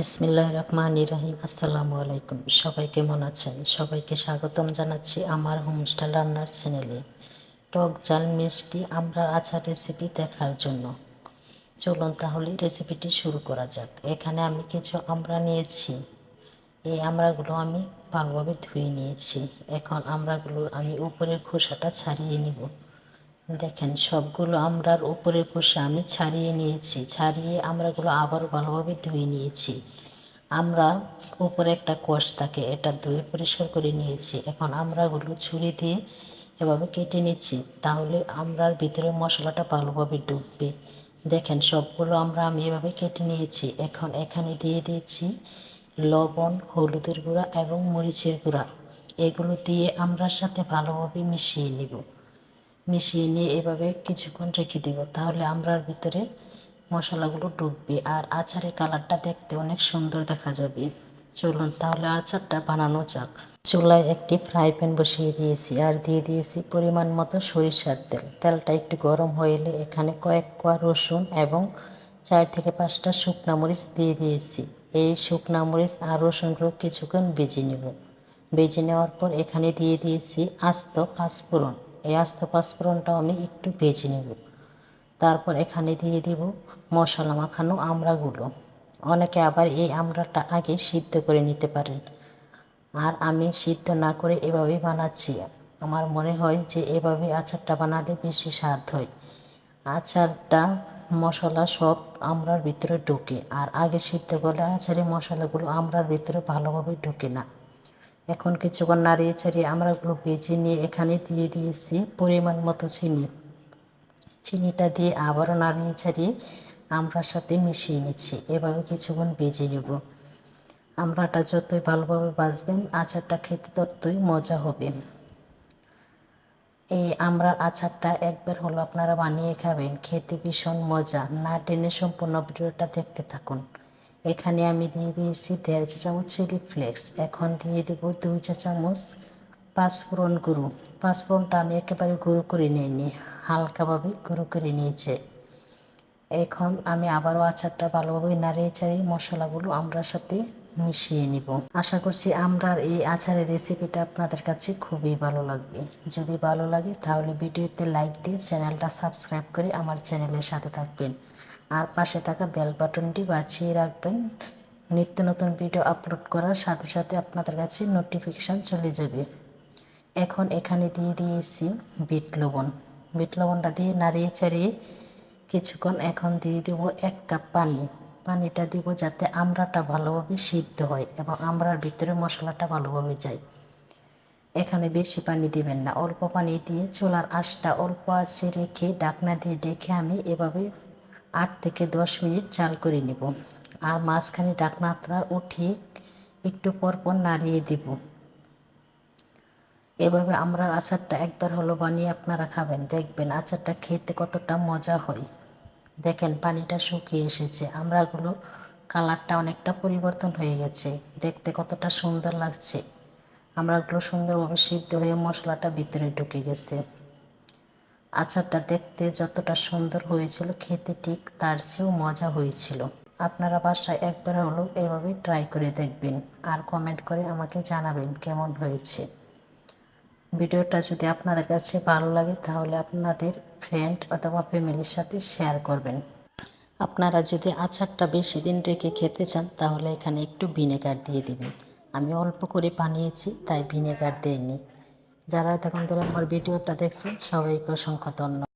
বিসমিল্লাহ রহমান রাহিম। আসসালামু আলাইকুম সবাই কেমন আছেন? সবাইকে স্বাগতম জানাচ্ছি আমার হোমস্টাইল রান্নার চ্যানেলে। টক জাল মিষ্টি আমরা আচার রেসিপি দেখার জন্য। চলুন তাহলে রেসিপিটি শুরু করা যাক। এখানে আমি কিছু আমরা নিয়েছি। এই আমড়াগুলো আমি ভালোভাবে ধুয়ে নিয়েছি। এখন আমড়াগুলো আমি উপরের খোসাটা ছাড়িয়ে নিব। দেখেন, সবগুলো আমরার উপরে খোসা আমি ছাড়িয়ে নিয়েছি, ছাড়িয়ে আমরাগুলো আবারও ভালোভাবে ধুয়ে নিয়েছি। আমরা উপরে একটা কোষ থাকে, এটা ধুয়ে পরিষ্কার করে নিয়েছি। এখন আমরাগুলো ছুরি দিয়ে এভাবে কেটে নিচ্ছি, তাহলে আমরার ভিতরে মশলাটা ভালোভাবে ডুববে। দেখেন, সবগুলো আমরা আমি এভাবে কেটে নিয়েছি। এখন এখানে দিয়ে দিয়েছি লবণ, হলুদের গুঁড়া এবং মরিচের গুঁড়া। এগুলো দিয়ে আমরার সাথে ভালোভাবে মিশিয়ে নিব। মিশিয়ে নিয়ে এভাবে কিছুক্ষণ রেখে দিব। তাহলে আমরার ভিতরে মশলাগুলো ডুববে আর আচারের কালারটা দেখতে অনেক সুন্দর দেখা যাবে। চলুন তাহলে আচারটা বানানো যাক। চুলায় একটি ফ্রাই প্যান বসিয়ে দিয়েছি আর দিয়ে দিয়েছি পরিমাণ মতো সরিষার তেল। তেলটা একটু গরম হয়ে এলে এখানে কয়েক কোয়া রসুন এবং চার থেকে পাঁচটা শুকনা মরিচ দিয়ে দিয়েছি। এই শুকনা মরিচ আর রসুনগুলো কিছুক্ষণ বেজে নেব। বেজে নেওয়ার পর এখানে দিয়ে দিয়েছি আস্ত পাঁচফোড়ন। এই আস্ত পাঁচফোড়নটাও আমি একটু ভেজে নেব। তারপর এখানে দিয়ে দিব মশলা মাখানো আমড়াগুলো। অনেকে আবার এই আমড়াটা আগে সিদ্ধ করে নিতে পারেন। আর আমি সিদ্ধ না করে এভাবেই বানাচ্ছি। আমার মনে হয় যে এভাবে আচারটা বানালে বেশি স্বাদ হয়। আচারটা, মশলা সব আমরার ভিতরে ঢোকে। আর আগে সিদ্ধ করলে আচারের মশলাগুলো আমরার ভিতরে ভালোভাবে ঢোকে না। এখন কিছুক্ষণ নাড়িয়ে ছাড়িয়ে আমরাগুলো বেজে নিয়ে এখানে দিয়ে দিয়েছি পরিমাণ মতো চিনি। চিনিটা দিয়ে আবারও নাড়িয়ে ছাড়িয়ে আমরার সাথে মিশিয়ে নিচ্ছি। এভাবে কিছুক্ষণ বেজে নেব। আমরাটা যতই ভালোভাবে বাজবেন আচারটা খেতে ততই মজা হবে। এই আমরার আচারটা একবার হলো আপনারা বানিয়ে খাবেন, খেতে ভীষণ মজা। না টেনে সম্পূর্ণ ভিডিওটা দেখতে থাকুন। এখানে আমি দিয়ে দিয়েছি দেড় চা চামচ চিলি ফ্লেক্স। এখন দিয়ে দেবো দুই চা চামচ পাঁচফোড়ন গুঁড়ো। পাঁচফোড়নটা আমি একেবারে গুঁড়ো করে নিইনি, হালকাভাবে গুঁড়ো করে নিয়েছে। এখন আমি আবারও আচারটা ভালোভাবে নাড়িয়ে চাড়িয়ে মশলাগুলো আমরার সাথে মিশিয়ে নিব। আশা করছি আমরার এই আচারের রেসিপিটা আপনাদের কাছে খুবই ভালো লাগবে। যদি ভালো লাগে তাহলে ভিডিওতে লাইক দিয়ে চ্যানেলটা সাবস্ক্রাইব করে আমার চ্যানেলের সাথে থাকবেন। আর পাশে থাকা বেল বাটনটি বাজিয়ে রাখবেন। নিত্য নতুন ভিডিও আপলোড করার সাথে সাথে আপনাদের কাছে নোটিফিকেশান চলে যাবে। এখন এখানে দিয়ে দিয়েছি বিট লবণ। বিট লবণটা দিয়ে নাড়িয়ে চাড়িয়ে কিছুক্ষণ এখন দিয়ে দেবো এক কাপ পানি। পানিটা দিব যাতে আমড়াটা ভালোভাবে সিদ্ধ হয় এবং আমড়ার ভিতরে মশলাটা ভালোভাবে যায়। এখানে বেশি পানি দিবেন না। অল্প পানি দিয়ে চুলার আঁশটা অল্প আছে রেখে ডাকনা দিয়ে ডেকে আমি এভাবে আট থেকে দশ মিনিট চাল করে নেব। আর মাঝখানে ডাকনাটা উঠিয়ে একটু পর পর নাড়িয়ে দিব। এভাবে আমরা আচারটা একবার হলো বানিয়ে আপনারা খাবেন, দেখবেন আচারটা খেতে কতটা মজা হয়। দেখেন পানিটা শুকিয়ে এসেছে, আমরাগুলো কালারটা অনেকটা পরিবর্তন হয়ে গেছে, দেখতে কতটা সুন্দর লাগছে। আমরাগুলো সুন্দরভাবে সিদ্ধ হয়ে মশলাটা ভিতরে ঢুকে গেছে। আচারটা দেখতে যতটা সুন্দর হয়েছিল, খেতে ঠিক তার চেয়েও মজা হয়েছিল। আপনারা বাসায় একবার হলো এভাবে ট্রাই করে দেখবেন আর কমেন্ট করে আমাকে জানাবেন কেমন হয়েছে। ভিডিওটা যদি আপনাদের কাছে ভালো লাগে তাহলে আপনাদের ফ্রেন্ড অথবা ফ্যামিলির সাথে শেয়ার করবেন। আপনারা যদি আচারটা বেশি দিন রেখে খেতে চান তাহলে এখানে একটু ভিনেগার দিয়ে দিবেন। আমি অল্প করে বানিয়েছি, তাই ভিনেগার দেয়নি যারা এতক্ষণ ধরে আমার ভিডিওটা দেখছেন সবাইকে অসংখ্য ধন্যবাদ।